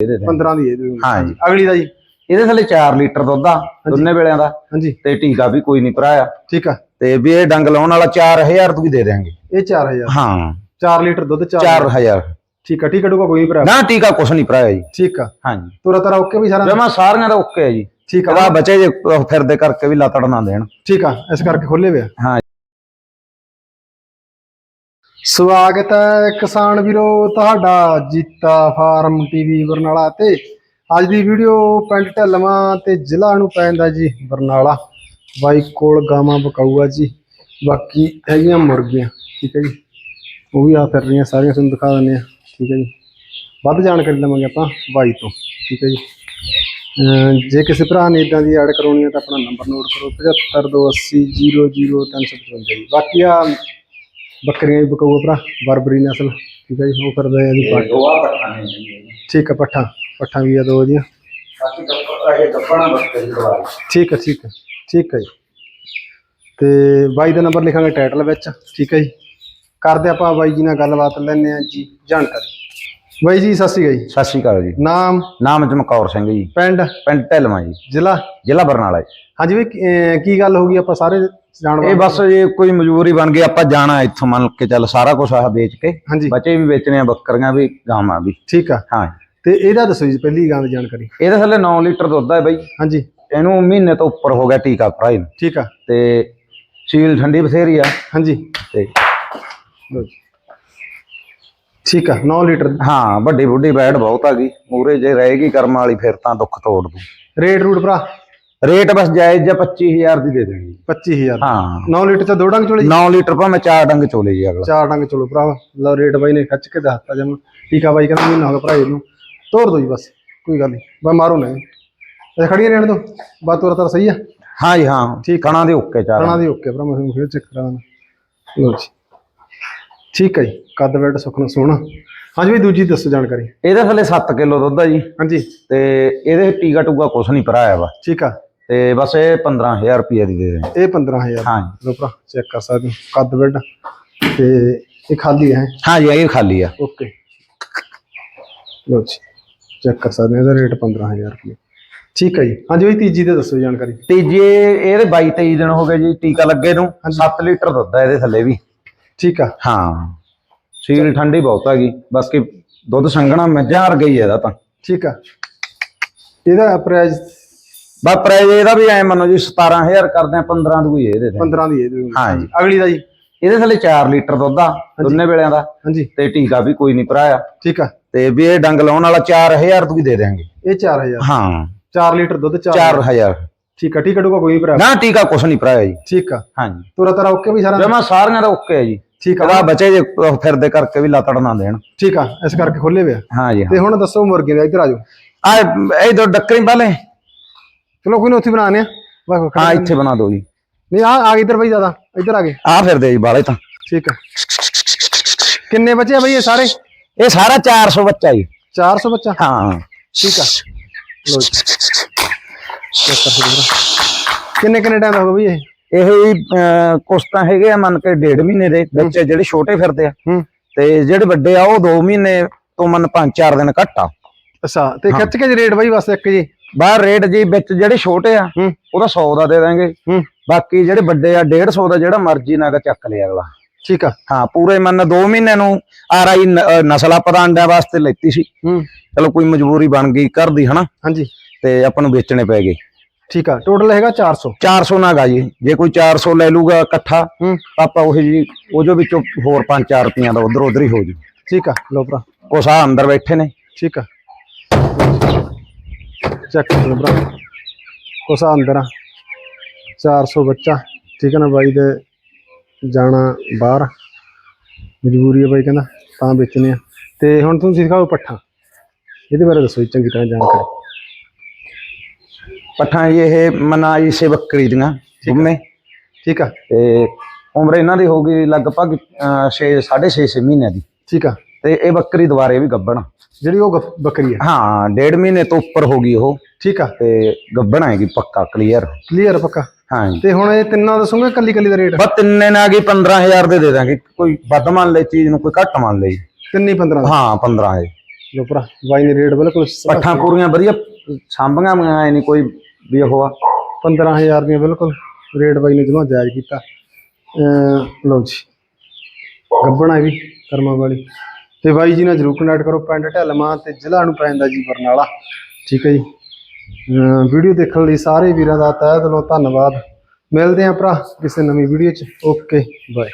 ਇਹਦੇ ਤੇ 15 ਦੀ ਇਹ ਦੇ ਹਾਂ ਜੀ ਅਗਲੀ ਦਾ ਜੀ। ਇਹਦੇ ਥੱਲੇ 4 ਲੀਟਰ ਦੁੱਧ ਆ ਦੋਨੇ ਵੇਲਿਆਂ ਦਾ। ਹਾਂਜੀ। ਤੇ ਟੀਕਾ ਵੀ ਕੋਈ ਨਹੀਂ ਭਰਾਇਆ। ਠੀਕ ਆ। ਤੇ ਵੀ ਇਹ ਡੰਗ ਲਾਉਣ ਵਾਲਾ 4000 ਤੋਂ ਵੀ ਦੇ ਦੇਾਂਗੇ ਇਹ 4000 ਹਾਂ। 4 ਲੀਟਰ ਦੁੱਧ 4 4000 ਠੀਕ ਆ ਠੀਕ ਆ ਡੂਗਾ ਕੋਈ ਨਹੀਂ ਭਰਾ ਨਾ ਟੀਕਾ ਕੁਛ ਨਹੀਂ ਭਰਾਇਆ ਜੀ। ਠੀਕ ਆ। ਹਾਂਜੀ। ਤੁਰਾ ਤਰਾ ਓਕੇ ਵੀ ਸਾਰਾ ਜਮਾ ਸਾਰੀਆਂ ਦਾ ਓਕੇ ਹੈ ਜੀ। ਠੀਕ ਆ। ਕਦਾ ਬਚੇ ਜੇ ਫਿਰਦੇ ਕਰਕੇ ਵੀ ਲਤੜ ਨਾ ਦੇਣ। ਠੀਕ ਆ ਇਸ ਕਰਕੇ ਖੋਲੇ ਵੇ ਹਾਂ। ਸਵਾਗਤ ਹੈ ਕਿਸਾਨ ਵੀਰੋ, ਤੁਹਾਡਾ ਜੀਤਾ ਫਾਰਮ ਟੀਵੀ ਬਰਨਾਲਾ ਤੇ। ਅੱਜ ਦੀ ਵੀਡੀਓ ਪਿੰਡ ਢਲਵਾਂ ਤੇ ਜ਼ਿਲ੍ਹਾ ਨੂੰ ਪੈਂਦਾ ਜੀ ਬਰਨਾਲਾ। ਬਾਈ ਕੋਲ ਗਾਵਾਂ ਬਕਾਊਆ ਜੀ। ਬਾਕੀ ਹੈਗੀਆਂ ਮੁਰਗੀਆਂ, ਠੀਕ ਹੈ ਜੀ। ਉਹ ਵੀ ਆ ਫਿਰ ਰਹੀਆਂ ਸਾਰੀਆਂ, ਤੁਹਾਨੂੰ ਦਿਖਾ ਦਿੰਦੇ ਆ ਠੀਕ ਹੈ ਜੀ। ਵੱਧ ਜਾਣਕਾਰੀ ਲਵਾਂਗੇ ਆਪਾਂ ਬਾਈ ਤੋਂ, ਠੀਕ ਹੈ ਜੀ। ਜੇ ਕਿਸੇ ਭਰਾ ਨੇ ਇਦਾਂ ਦੀ ਐਡ ਕਰਾਉਣੀ ਹੈ ਤਾਂ ਆਪਣਾ ਨੰਬਰ ਨੋਟ ਕਰੋ 7528000355 ਜੀ। ਬਾਕੀ ਆ ਬੱਕਰੀਆਂ ਵੀ ਬਕਾਊ ਭਰਾ ਬਰਬਰੀ ਨਸਲ ਠੀਕ ਹੈ ਜੀ ਉਹ ਕਰਦਾ ਹੈ ਜੀ ਪੱਠ। ਦੋਆ ਪੱਠਾ ਨੇ ਠੀਕ ਹੈ ਪੱਠਾ ਪੱਠਾ ਵੀ ਆ ਦੋ ਦੀਆਂ ਬਾਕੀ ਕੱਪੜਾ ਇਹ ਕੱਪੜਾ ਬੱਕਰੀ ਦਵਾਈ ਠੀਕ ਹੈ ਠੀਕ ਹੈ ਠੀਕ ਹੈ ਜੀ। ਤੇ ਬਾਈ ਦਾ ਨੰਬਰ ਲਿਖਾਂਗੇ ਟਾਈਟਲ ਵਿੱਚ ਠੀਕ ਹੈ ਜੀ। ਕਰਦੇ ਆਪਾਂ ਬਾਈ ਜੀ ਨਾਲ ਗੱਲਬਾਤ ਲੈਣੇ ਆ ਜੀ ਜਾਣਕਾਰੀ। ਬਾਈ ਜੀ ਸਤਿ ਸ਼੍ਰੀ ਅਕਾਲ ਜੀ। ਸਤਿ ਸ਼੍ਰੀ ਅਕਾਲ ਜੀ। ਨਾਮ? ਨਾਮ ਚਮਕੌਰ ਸਿੰਘ ਜੀ। ਪਿੰਡ? ਪਿੰਡ ਢਲਵਾਂ ਜੀ। ਜ਼ਿਲ੍ਹਾ? ਜ਼ਿਲ੍ਹਾ ਬਰਨਾਲਾ ਜੀ। ਹਾਂਜੀ ਵੀ ਕੀ ਗੱਲ ਹੋ ਗਈ ਆਪਾਂ ਸਾਰੇ ਇਹ ਬਸ ਜੇ ਕੋਈ ਮਜਬੂਰੀ ਬਣ ਗਈ ਆਪਾਂ ਜਾਣਾ ਇੱਥੋਂ ਮੰਨ ਕੇ ਚੱਲ ਸਾਰਾ ਕੁਝ ਆਹ ਵੇਚ ਕੇ ਹਾਂਜੀ। ਬੱਚੇ ਵੀ ਵੇਚਣੇ ਆ ਬੱਕਰੀਆਂ ਵੀ ਗਾਵਾਂ ਵੀ। ਠੀਕ ਆ। ਹਾਂ। ਤੇ ਇਹਦਾ ਦੱਸੋ ਜੀ ਪਹਿਲੀ ਗਾਂ ਦੀ ਜਾਣਕਾਰੀ। ਇਹਦੇ ਥੱਲੇ 9 ਲੀਟਰ ਦੁੱਧ ਹੈ ਬਈ। ਹਾਂਜੀ। ਇਹਨੂੰ ਮਹੀਨੇ ਤੋਂ ਉੱਪਰ ਹੋ ਗਿਆ ਟੀਕਾ ਭਰਾਈ ਨੂੰ। ਠੀਕ ਆ। ਤੇ ਸੀਲ ਠੰਡੀ ਬਥੇਰੀ ਆ। ਹਾਂਜੀ। ਤੇ ਲਓ ਜੀ। ਠੀਕ ਆ 9 ਲੀਟਰ। ਹਾਂ ਵੱਡੀ ਬੁੱਢੀ ਬੈੜ ਬਹੁਤ ਆ ਗਈ। ਮੂਰੇ ਜੇ ਰਹੇਗੀ ਕਰਮ ਵਾਲੀ ਫਿਰ ਤਾਂ ਦੁੱਖ ਤੋੜ ਦੂ। ਰੇਟ ਰੂਟ ਭਰਾ। ਰੇਟ ਬਸ ਜਾਇਜ਼ ਜਾਂ 25000 ਦੀ ਦੇ ਦੇਣੀ। 25000 ਹਾਂ। 9 ਲੀਟਰ ਚ ਦੋ ਡੰਗ ਚੋਲੇ 9 ਲੀਟਰ ਭਾਵੇਂ ਚਾਰ ਡੰਗ ਚੋਲੇ ਜੀ ਅਗਲਾ। ਚਾਰ ਡੰਗ ਚਲੋ ਭਰਾ ਲਓ ਰੇਟ ਬਾਈ ਨੇ ਖੱਚ ਕੇ ਦੱਸਤਾ ਜਮ ਠੀਕ ਆ ਬਾਈ ਕਹਿੰਦਾ ਮਹੀਨਾ ਹੋ ਗਿਆ ਭਰਾ ਇਹਨੂੰ ਤੋੜ ਦੋ ਜੀ ਬਸ ਕੋਈ ਗੱਲ ਨਹੀਂ। ਬਸ ਮਾਰੋ ਨਾ ਇਹ ਖੜੀਆਂ ਰਹਿਣ ਦੋ। ਬਾਤ ਤੋਰਾ ਤਰ ਸਹੀ ਆ? ਹਾਂ ਜੀ ਹਾਂ। ਠੀਕ ਕਣਾ ਦੇ ਓਕੇ ਚਾਰ। ਕਣਾ ਦੀ ਓਕੇ ਭਰਾ ਮੈਂ ਫੇਰ ਚੈੱਕ ਕਰਾਂਗਾ ਲਓ ਜੀ। ਠੀਕ ਹੈ ਜੀ। ਕੱਦ ਬੈਡ ਸੁਖਣਾ ਸੋਹਣਾ। ਹਾਂਜੀ ਵੀ ਦੂਜੀ ਦੱਸੋ ਜਾਣਕਾਰੀ। ਇਹਦੇ ਥੱਲੇ 7 ਕਿਲੋ ਦੁੱਧ ਆ ਜੀ। ਹਾਂਜੀ। ਤੇ ਇਹਦੇ ਟੀਕਾ ਟੂਗਾ ਕੁਛ ਨਹੀਂ ਭਰਾਇਆ ਵਾ। ਠੀਕ ਆ। ਤੇ ਬਸ ਇਹ 15000 ਰੁਪਏ ਦੀ ਦੇ ਦੇ ਇਹ 15000 ਹਾਂ ਜੀ। ਲਓ ਭਰਾ ਚੈੱਕ ਕਰ ਸਕਦੇ ਹੋ। ਕੱਦ ਬੈਡ ਤੇ ਇਹ ਖਾਲੀ ਹੈ? ਹਾਂ ਜੀ ਇਹ ਖਾਲੀ ਆ। ਓਕੇ। ਲਓ ਜੀ ਚੈੱਕ ਕਰ ਸਕਦੇ ਹੋ। ਇਹਦਾ ਰੇਟ 15000 ਰੁਪਏ ਠੀਕ ਹੈ ਜੀ। ਹਾਂਜੀ ਬਈ ਤੀਜੀ ਤੇ ਦੱਸੋ ਜਾਣਕਾਰੀ। ਤੀਜੇ ਇਹਦੇ 22 23 ਦਿਨ ਹੋ ਗਏ ਜੀ ਟੀਕਾ ਲੱਗੇ ਨੂੰ। 7 ਲੀਟਰ ਦੁੱਧ ਆ ਇਹਦੇ ਥੱਲੇ ਵੀ। ਠੀਕ ਆ। ਹਾਂ। ਸੀਲ ਠੰਡੀ ਬਹੁਤ ਆ ਗਈ ਬਾਕੀ ਦੁੱਧ ਸੰਘਣਾ ਮੱਝਾਂ ਵਰ ਗਈ ਇਹਦਾ ਤਾਂ। ਠੀਕ ਆ। ਇਹਦਾ ਪ੍ਰਾਈਸ ਬਸ ਪ੍ਰਾਈਸ ਇਹਦਾ ਵੀ ਐ ਮੰਨੋ ਜੀ 17000 ਕਰਦੇ ਆ 15 ਦੀ ਕੋਈ ਇਹਦੇ ਤੇ 15 ਦੀ ਇਹ ਹਾਂ ਜੀ ਅਗਲੀ ਦਾ ਜੀ? ਇਹਦੇ ਥੱਲੇ 4 ਲੀਟਰ ਦੁੱਧ ਆ ਦੋਨੇ ਵੇਲਿਆਂ ਦਾ। ਹਾਂਜੀ। ਤੇ ਟੀਕਾ ਵੀ ਕੋਈ ਨਹੀਂ ਭਰਾਇਆ। ਠੀਕ ਆ। ਤੇ ਵੀ ਇਹ ਡੰਗ ਲਾਉਣ ਵਾਲਾ 4000 ਤੋਂ ਵੀ ਦੇ ਦੇਾਂਗੇ ਇਹ 4000 ਹਾਂ। 4 ਲੀਟਰ ਦੁੱਧ 4 4000 ਠੀਕ ਆ ਆ ਡੂਗਾ ਕੋਈ ਨਹੀਂ ਭਰਾ ਨਾ ਟੀਕਾ ਕੁਛ ਨਹੀਂ ਭਰਾਇਆ ਜੀ। ਠੀਕ ਆ। ਹਾਂਜੀ। ਤੁਰਾ ਤਰਾ ਓਕੇ ਵੀ ਸਾਰਾ ਜਮਾ ਸਾਰੀਆਂ ਦਾ ਓਕੇ ਹੈ ਜੀ। ਠੀਕ ਆ। ਕਦਾ ਬਚੇ ਜੇ ਫਿਰਦੇ ਕਰਕੇ ਵੀ ਲਤੜ ਨਾ ਦੇਣ। ਠੀਕ ਆ ਇਸ ਕਰਕੇ ਖੋਲੇ ਵੇ ਹਾਂ ਜੀ ਹਾਂ। ਤੇ ਹੁਣ ਦੱਸੋ ਮੁਰਗੇ ਦਾ ਇੱਧਰ ਆ ਜਾਓ। ਆ ਇਹ ਦੋ ਡੱਕਰੀ ਵਾਲੇ ਚਲੋ ਕੋਈ ਨਾ ਉੱਥੇ ਬਣਾਣੇ ਆ ਬਸ ਹਾਂ ਇੱਥੇ ਬਣਾ ਦਿਓ ਜੀ। ਨਹੀਂ ਆ ਆ ਇੱਧਰ ਬਈ ਜ਼ਿਆਦਾ? ਇੱਧਰ ਆ ਗਏ। ਆ ਫਿਰਦੇ ਜੀ ਬਾਲੇ ਤਾਂ। ਠੀਕ ਆ ਕਿੰਨੇ ਬੱਚੇ ਆ ਬਈ ਇਹ ਸਾਰੇ? ਇਹ ਸਾਰਾ 400 ਬੱਚਾ ਜੀ। 400 ਬੱਚਾ? ਹਾਂ। ਠੀਕ ਆ। ਲੋ ਜੀ। ਚੈੱਕ ਕਰ ਹੋ ਕਿੰਨੇ ਕਿੰਨੇ ਟਾਈਮ ਦਾ ਹੋਗਾ ਬਈ ਇਹ? ਇਹ ਜੀ ਕੁਛ ਤਾਂ ਹੈਗੇ ਆ ਮੰਨ ਕੇ ਡੇਢ ਮਹੀਨੇ ਦੇ। ਬੱਚੇ ਜਿਹੜੇ ਛੋਟੇ ਫਿਰਦੇ ਆ ਹੂੰ। ਤੇ ਜਿਹੜੇ ਵੱਡੇ ਆ ਉਹ 2 ਮਹੀਨੇ ਤੋਂ ਮੰਨ 5-4 ਦਿਨ ਘੱਟ ਆ। ਅੱਛਾ ਤੇ ਖਿੱਚ ਕੇ ਰੇਟ ਬਈ ਬਸ ਇੱਕ ਜੀ। ਬਾਹਰ ਰੇਟ ਜੀ ਵਿੱਚ ਜਿਹੜੇ ਛੋਟੇ ਆ ਉਹਦਾ 100 ਦਾ ਦੇ ਦਾਂਗੇ। ਬਾਕੀ ਜਿਹੜੇ ਵੱਡੇ ਆ 150 ਦਾ ਜਿਹੜਾ ਮਰਜ਼ੀ ਨਾਲ ਚੱਕ ਲਿਆ ਅਗਲਾ। ਠੀਕ ਆ। ਹਾਂ ਪੂਰੇ ਮੰਨ 2 ਮਹੀਨੇ ਨੂੰ ਆਰ ਆਈ ਨਸਲ ਅੰਡਿਆਂ ਵਾਸਤੇ ਲੈਤੀ ਸੀ। ਹੂੰ। ਚਲੋ ਕੋਈ ਮਜਬੂਰੀ ਬਣ ਗਈ ਘਰ ਦੀ ਹਨਾ? ਹਾਂਜੀ। ਤੇ ਆਪਾਂ ਨੂੰ ਵੇਚਣੇ ਪੈ ਗਏ। ਠੀਕ ਆ ਟੋਟਲ ਹੈਗਾ 400 400 ਨਾਗਾ ਜੀ। ਜੇ ਕੋਈ 400 ਲੈ ਲੂਗਾ ਇਕੱਠਾ ਆਪਾਂ ਉਹ ਜੀ ਉਹ ਜੋ ਵਿੱਚੋਂ ਹੋਰ 5-4 ਰੁਪਈਆਂ ਦਾ ਉਧਰ ਉਧਰ ਹੀ ਹੋ ਜੂ। ਠੀਕ ਆ ਲੋ ਭਰਾ। ਆ ਅੰਦਰ ਬੈਠੇ ਨੇ। ਠੀਕ ਆ। ਚੈੱਕ ਕਰ ਭਰਾ। ਕੋਸਾ ਅੰਦਰ ਆ। 400 ਬੱਚਾ। ਠੀਕ ਹੈ ਨਾ ਬਾਈ ਦੇ? ਜਾਣਾ ਬਾਹਰ। ਮਜਬੂਰੀ ਹੈ ਬਾਈ ਕਹਿੰਦਾ ਤਾਂ ਵੇਚਣੇ ਆ। ਤੇ ਹੁਣ ਤੁਸੀਂ ਦਿਖਾਓ ਪੱਠਾ। ਇਹਦੇ ਬਾਰੇ ਦੱਸੋ ਚੰਗੀ ਤਰ੍ਹਾਂ ਜਾਣਕਾਰੀ। ਪੱਠਾਂ ਇਹ ਮਨਾਈ ਸੇ ਬੱਕਰੀ ਦੀਆਂ ਗੁੰਮੇ। ਠੀਕ ਆ। ਤੇ ਉਮਰ ਇਹਨਾਂ ਦੀ ਹੋ ਗਈ ਲਗਭਗ 6 6.5 ਮਹੀਨਿਆਂ ਦੀ। ਠੀਕ ਆ। ਤੇ ਇਹ ਬੱਕਰੀ ਦੁਬਾਰੇ ਵੀ ਗੱਬਣ। ਜਿਹੜੀ ਉਹ ਗੱਪ- ਬੱਕਰੀ ਆ ਹਾਂ ਡੇਢ ਮਹੀਨੇ ਤੋਂ ਉੱਪਰ ਹੋ ਗਈ ਉਹ। ਠੀਕ ਆ। ਤੇ ਗੱਬਣ ਹੈਗੀ ਪੱਕਾ ਕਲੀਅਰ ਕਲੀਅਰ ਪੱਕਾ। ਹਾਂ ਜੀ ਤੇ ਹੁਣ ਇਹ ਤਿੰਨਾਂ ਦੱਸੋਗੇ ਕੱਲੀ ਕੱਲੀ ਦਾ ਰੇਟ? ਬਸ ਤਿੰਨੇ ਨਾ ਗਈ 15000 ਦੇ ਦੇ ਦਾਂਗੇ। ਕੋਈ ਵੱਧ ਮੰਨ ਲੈ ਚੀਜ਼ ਨੂੰ ਕੋਈ ਘੱਟ ਮੰਨ ਲੈ। ਤਿੰਨੀ 15 ਦਾ? ਹਾਂ 15 ਹੈ ਲੋ ਭਰਾ ਬਾਈ ਨੇ ਰੇਟ ਬਿਲਕੁਲ ਸਸਤਾ ਪੱਠਾਂ ਪੂਰੀਆਂ ਵਧੀਆ ਸਾਂਭੀਆਂ ਮੈਂ ਐ ਨਹੀਂ ਕੋਈ ਵੀ ਉਹ ਆ। 15000 ਦੀਆਂ ਬਿਲਕੁਲ ਰੇਟ ਬਾਈ ਨੇ ਜਮਾ ਜਾਇਜ਼ ਕੀਤਾ। ਅਹ ਲਓ ਜੀ ਗੱਬਣਾ ਵੀ ਕਰਮਾਂ ਵਾਲੀ। ਤੇ ਬਾਈ ਜੀ ਨਾਲ ਜਰੂਰ ਕਨੈਕਟ ਕਰੋ, ਪਿੰਡ ਢਲਮਾ ਤੇ ਜ਼ਿਲ੍ਹਾ ਨੂੰ ਪੈਂਦਾ ਜੀ ਬਰਨਾਲਾ। ਠੀਕ ਹੈ ਜੀ। ਵੀਡੀਓ ਦੇਖਣ ਲਈ ਸਾਰੇ ਵੀਰਾਂ ਦਾ ਤਹਿ ਦਿਲੋਂ ਧੰਨਵਾਦ। ਮਿਲਦੇ ਆਂ ਭਰਾ ਕਿਸੇ ਨਵੀਂ ਵੀਡੀਓ 'ਚ। Okay bye